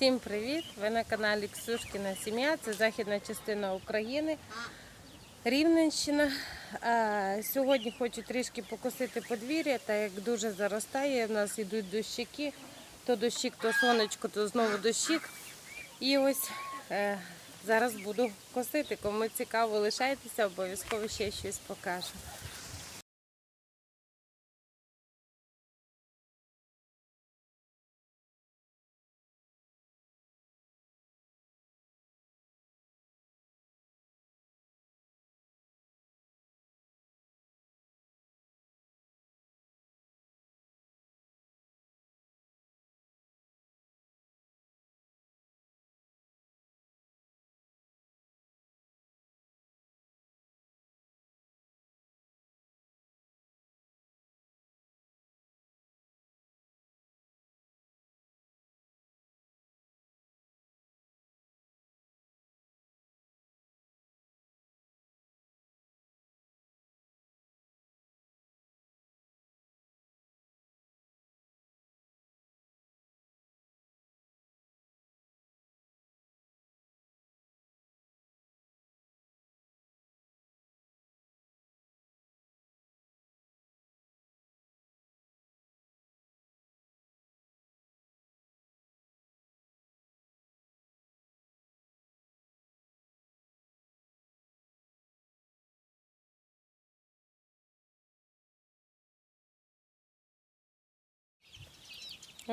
Всім привіт! Ви на каналі Ксюшкіна Сім'я. Це західна частина України, Рівненщина. Сьогодні хочу трішки покосити подвір'я, так як дуже заростає. У нас йдуть дощики. То дощик, то сонечко, то знову дощик. І ось е, зараз буду косити. Кому цікаво, лишайтеся, обов'язково ще щось покажу.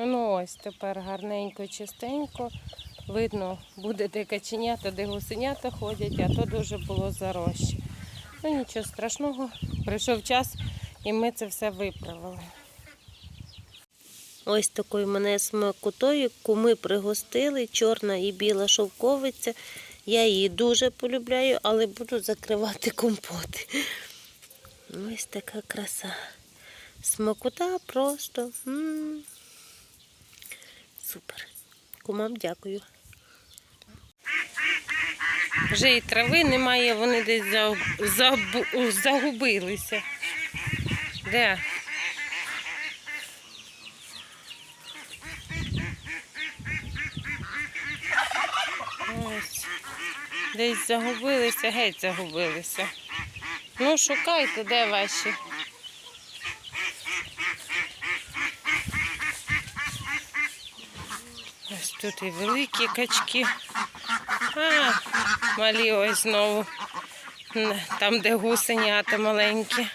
Ну ось тепер гарненько, чистенько. Видно, буде де каченята, де гусенята ходять, а то дуже було зарожче. Ну нічого страшного, прийшов час і ми це все виправили. Ось такою мене смакотою куми пригостили, чорна і біла шовковиця. Я її дуже полюбляю, але буду закривати компоти. Ось така краса. Смакота просто. М-м. Супер. Кумам дякую. Вже і трави немає, вони десь загубилися. Де? Ось. Десь загубилися, геть загубилися. Ну, шукайте, де ваші. Тут і великі качки. А, малі ось знову. Там, де гусенята маленькі.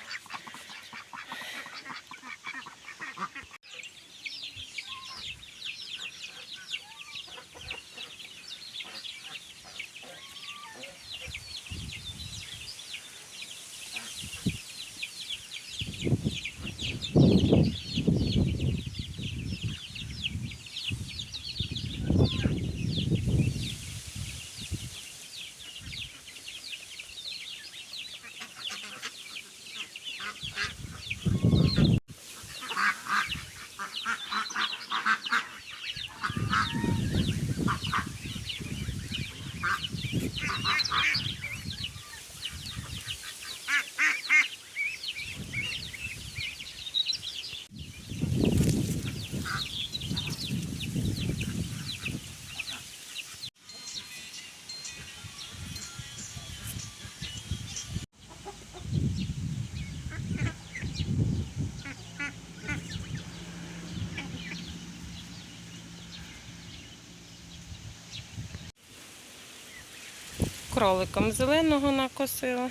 Кроликом зеленого накосила.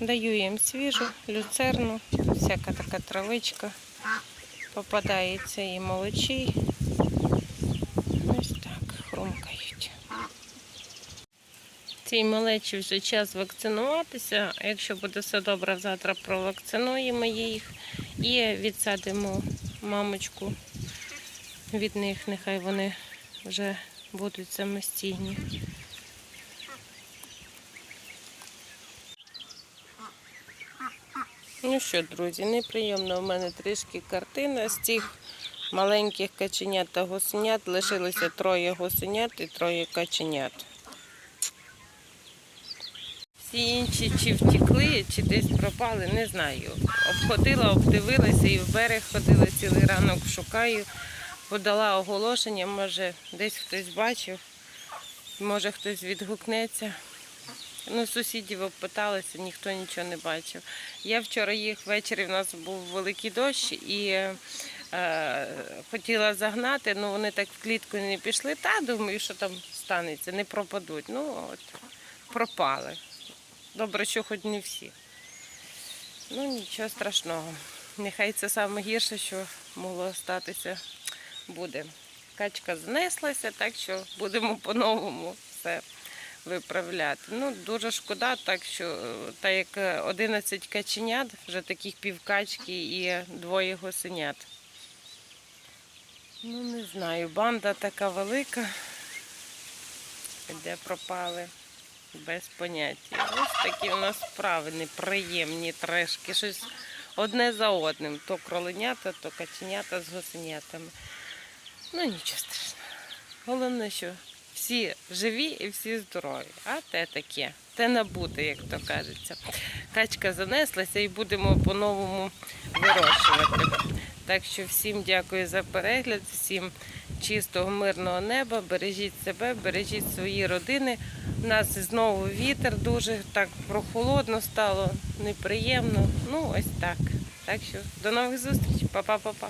Даю їм свіжу, люцерну, всяка така травичка. Попадається і молочій. Ось так, хрумкають. Цій малечі вже час вакцинуватися. Якщо буде все добре, завтра провакцинуємо їх і відсадимо мамочку від них, нехай вони вже будуть самостійні. Ну що, друзі, неприємна у мене трішки картина. З цих маленьких каченят та гусенят лишилося троє гусенят і троє каченят. Всі інші чи втекли, чи десь пропали, не знаю. Обходила, обдивилася і в берег ходила цілий ранок, шукаю. подала оголошення, може десь хтось бачив, може хтось відгукнеться. Ну, сусідів опиталися, ніхто нічого не бачив. Я вчора їх ввечері, в нас був великий дощ і е, хотіла загнати, але вони так в клітку не пішли. Та думаю, що там станеться, не пропадуть. Ну от пропали. Добре, що хоч не всі. Ну нічого страшного. Нехай це саме гірше, що могло статися, буде. Качка знеслася, так що будемо по-новому все виправляти. Ну, дуже шкода, так що е, так як е, 11 каченят, вже таких півкачки і двоє гусенят. Ну, не знаю, банда така велика, де пропали. Без поняття. Ось такі у нас справи неприємні трешки. Щось одне за одним. То кроленята, то каченята з гусенятами. Ну нічого страшного. Головне, що всі живі і всі здорові. А те таке. Те набуде, як то кажеться. Качка занеслася і будемо по-новому вирощувати. Так що всім дякую за перегляд, всім чистого, мирного неба. Бережіть себе, бережіть свої родини. У нас знову вітер дуже так прохолодно стало, неприємно. Ну, ось так. Так що до нових зустрічей. Па-па-па-па.